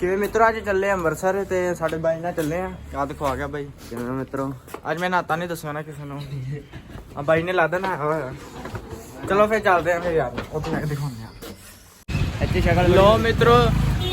ਕਿਵੇਂ ਮਿੱਤਰੋ ਅੱਜ ਚੱਲੇ ਅੰਮ੍ਰਿਤਸਰ ਤੇ ਸਾਡੇ ਬਾਈ ਨਾਲ ਚੱਲੇ ਆ। ਆ ਦੇਖੋ ਆ ਗਿਆ ਬਾਈ। ਕਿਵੇਂ ਮਿੱਤਰੋ? ਅੱਜ ਮੈਂ ਨਾਤਾ ਨਹੀਂ ਦੱਸਣਾ ਨਾ ਕਿਸੇ ਨੂੰ। ਆ ਬਾਈ ਨੇ ਲਾਦਾ ਨਾ ਹੋਇਆ ਚਲੋ ਫਿਰ ਚੱਲਦੇ ਆ ਫਿਰ ਯਾਰ। ਉੱਥੇ ਜਾ ਕੇ ਦਿਖਾਉਂਦੇ ਆ। ਇੱਥੇ ਸ਼ਕਲ ਲੋ ਮਿੱਤਰੋ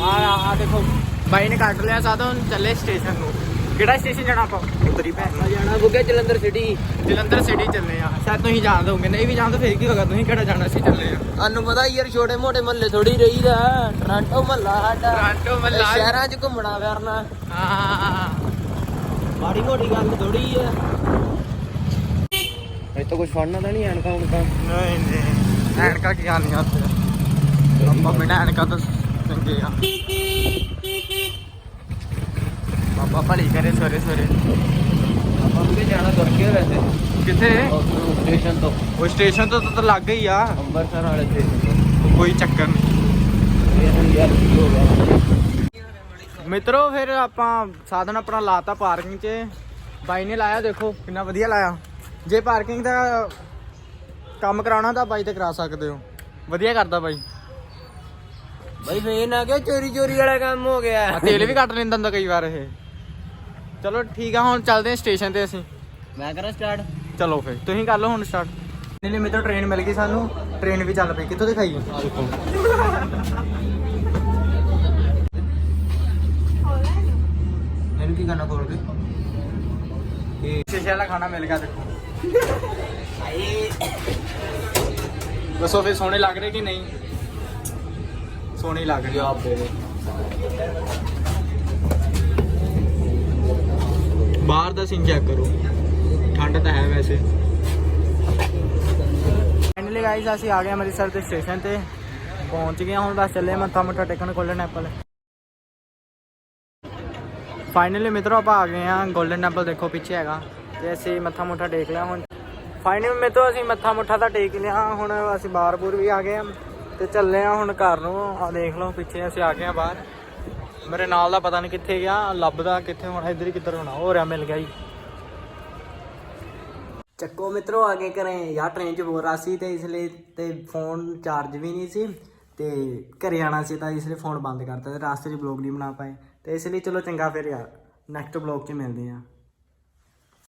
ਆ ਆ ਦੇਖੋ। ਬਾਈ ਨੇ ਕੱਟ ਲਿਆ ਸਾਧਨ ਚੱਲੇ ਸਟੇਸ਼ਨ ਨੂੰ। ਕਿਹੜਾ ਸਟੇਸ਼ਨ ਜਾਣਾ ਆਪਾਂ? ਉਤਰੀ ਭੈਣ ਜਾਣਾ ਬੁੱਗੇ ਜਲੰਧਰ ਸਿਟੀ ਜਲੰਧਰ ਸਿਟੀ ਚੱਲੇ ਆ। ਸ਼ਾਇਦ ਤੁਸੀਂ ਜਾਣਦੇ ਹੋਗੇ ਨਹੀਂ ਵੀ ਜਾਣਦੇ ਫਿਰ ਕੀ ਹੋਗਾ ਤੁਸੀਂ ਕਿਹੜਾ ਜਾਣਾ ਸੀ ਚੱਲੇ ਆ। ਸਾਨੂੰ ਪਤਾ ਯਾਰ ਛੋਟੇ ਮੋਟੇ ਮਹੱਲੇ ਥੋੜੀ ਰਹੀਦਾ ਟ੍ਰਾਂਟੋ ਮਹੱਲਾ ਸਾਡਾ। ਟੋਰਾਂਟੋ ਮਹੱਲਾ। ਸ਼ਹਿਰਾਂ 'ਚ ਘੁੰਮਣਾ ਫਿਰਨਾ। ਹਾਂ। ਮਾੜੀ ਮੋਟੀ ਗੱਲ ਥੋੜੀ ਆ। ਇਹ ਤਾਂ ਕੁਝ ਫੜਨਾ ਤਾਂ ਨਹੀਂ ਐਨਕਾ ਹੁਣ ਤਾਂ ਨਹੀਂ ਨਹੀਂ। ਐਨਕਾ ਕੀ ਆਉਂਦੀਆਂ ਉੱਥੇ? ਆਪਾਂ ਬਿਨਾਂ ਐਨਕਾ ਤੋਂ ਚੰਗੇ ਆ। ਬਾਬਾ ਭਲੀ ਕਰੇ ਸਵੇਰੇ ਸਵੇਰੇ। ਆਪਾਂ ਵੀ ਜਾਣਾ ਤੁਰ ਕੇ ਵੈਸੇ। ਕਿੱਥੇ? ਸਟੇਸ਼ਨ ਤੋਂ। ਉਹ ਸਟੇਸ਼ਨ ਤੋਂ ਤਾਂ ਲੱਗ ਗਈ ਆ। ਅੰਮ੍ਰਿਤਸਰ ਵਾਲੇ ਸਟੇਸ਼ਨ ਤੋਂ। ਕੋਈ ਚੱਕਰ ਨਹੀਂ ਮਿੱਤਰੋ ਫਿਰ ਆਪਾਂ ਸਾਧਨ ਆਪਣਾ ਲਾਤਾ ਪਾਰਕਿੰਗ 'ਚ। ਬਾਈ ਨੇ ਲਾਇਆ ਦੇਖੋ ਕਿੰਨਾ ਵਧੀਆ ਲਾਇਆ। ਜੇ ਪਾਰਕਿੰਗ ਦਾ ਕੰਮ ਕਰਾਉਣਾ ਤਾਂ ਬਾਈ ਤੇ ਕਰਾ ਸਕਦੇ ਹੋ। ਵਧੀਆ ਕਰਦਾ ਬਾਈ। ਬਈ ਫੇਰ ਨਾ ਕਿ ਚੋਰੀ ਚੋਰੀ ਵਾਲਾ ਕੰਮ ਹੋ ਗਿਆ। ਤੇਲ ਵੀ ਕੱਟ ਲੈਂਦਾ ਹੁੰਦਾ ਕਈ ਵਾਰ ਇਹ। ਚਲੋ ਠੀਕ ਆ ਹੁਣ ਚੱਲਦੇ ਹਾਂ ਸਟੇਸ਼ਨ ਤੇ ਅਸੀਂ। ਮੈਂ ਕਰਾਂ ਸਟਾਰਟ ਚਲੋ ਫਿਰ ਤੁਸੀਂ ਕਰ ਲਓ ਹੁਣ ਸਟਾਰਟ ਨਹੀਂ ਨਹੀਂ ਮਿੱਤਰੋ ਟ੍ਰੇਨ ਮਿਲ ਗਈ ਸਾਨੂੰ। ਟ੍ਰੇਨ ਵੀ ਚੱਲ ਪਈ। ਕਿੱਥੋਂ ਦਿਖਾਈਏ? ਆ ਦੇਖੋ ਇਹਨੂੰ ਕੀ ਕਰਨਾ ਖੋਲ ਕੇ? ਇਹ ਸ਼ੀਸ਼ੇ ਵਾਲਾ ਖਾਣਾ ਮਿਲ ਗਿਆ ਦੇਖੋ। ਦੱਸੋ ਫਿਰ ਸੋਹਣੇ ਲੱਗ ਰਹੇ ਕਿ ਨਹੀਂ? ਸੋਹਣੇ ਲੱਗ ਰਹੇ ਆਪ ਦੇ ਸੀਨ ਚੈੱਕ ਕਰੋ। ਠੰਡ ਤਾਂ ਹੈ ਵੈਸੇ। ਫਾਈਨਲੀ ਗਾਈਸ ਅਸੀਂ ਆ ਗਏ ਅੰਮ੍ਰਿਤਸਰ ਦੇ ਸਟੇਸ਼ਨ ਤੇ। ਪਹੁੰਚ ਗਏ ਹੁਣ ਬਸ ਚੱਲੇ ਮੱਥਾ ਮੁੱਠਾ ਟੇਕਣ ਗੋਲਡਨ ਐਪਲ ਫਾਈਨਲੀ ਮਿੱਤਰੋ, ਆਪਾਂ ਆ ਗਏ ਆ ਗੋਲਡਨ ਐਪਲ ਦੇਖੋ, ਪਿੱਛੇ ਹੈਗਾ। ਤੇ ਅਸੀਂ ਮੱਥਾ ਮੁੱਠਾ ਟੇਕ ਲਿਆ ਹੁਣ। ਫਾਈਨਲੀ ਮਿੱਤਰੋ, ਅਸੀਂ ਮੱਥਾ ਮੁੱਠਾ ਤਾਂ ਟੇਕ ਲਿਆ। ਹੁਣ ਅਸੀਂ ਬਾਹਰ-ਬੂਰ ਵੀ ਆ ਗਏ ਆ ਤੇ ਚੱਲੇ ਆ ਹੁਣ ਘਰ ਨੂੰ। ਆ ਦੇਖ ਲਓ, ਪਿੱਛੇ ਅਸੀਂ ਆ ਗਏ ਆ ਬਾਹਰ। ਮੇਰੇ ਨਾਲ ਦਾ ਪਤਾ ਨਹੀਂ ਕਿੱਥੇ ਗਿਆ। ਲੱਭਦਾ ਕਿੱਥੇ, ਹੋਣਾ ਇੱਧਰ ਹੀ ਕਿੱਧਰ ਹੋਣਾ। ਹੋ ਰਿਹਾ ਮਿਲ ਗਿਆ ਜੀ। ਚੱਕੋ ਮਿੱਤਰੋ ਆ ਗਏ ਘਰੇ ਯਾਰ ਟ੍ਰੇਨ 'ਚ ਬੋਲ ਰਹਾ ਸੀ ਤੇ ਇਸ ਲਈ ਤੇ ਫੋਨ ਚਾਰਜ ਵੀ ਨਹੀਂ ਸੀ ਤੇ ਘਰੇ ਆਣਾ ਸੀ ਤਾਂ ਇਸ ਲਈ ਫੋਨ ਬੰਦ ਕਰਤਾ ਤੇ ਰਾਸਤੇ 'ਚ ਬਲੌਗ ਨਹੀਂ ਬਣਾ ਪਾਏ। ਤੇ ਇਸ ਲਈ ਚਲੋ ਚੰਗਾ ਫਿਰ ਯਾਰ। ਨੈਕਸਟ ਬਲੌਗ 'ਚ ਮਿਲਦੇ ਆ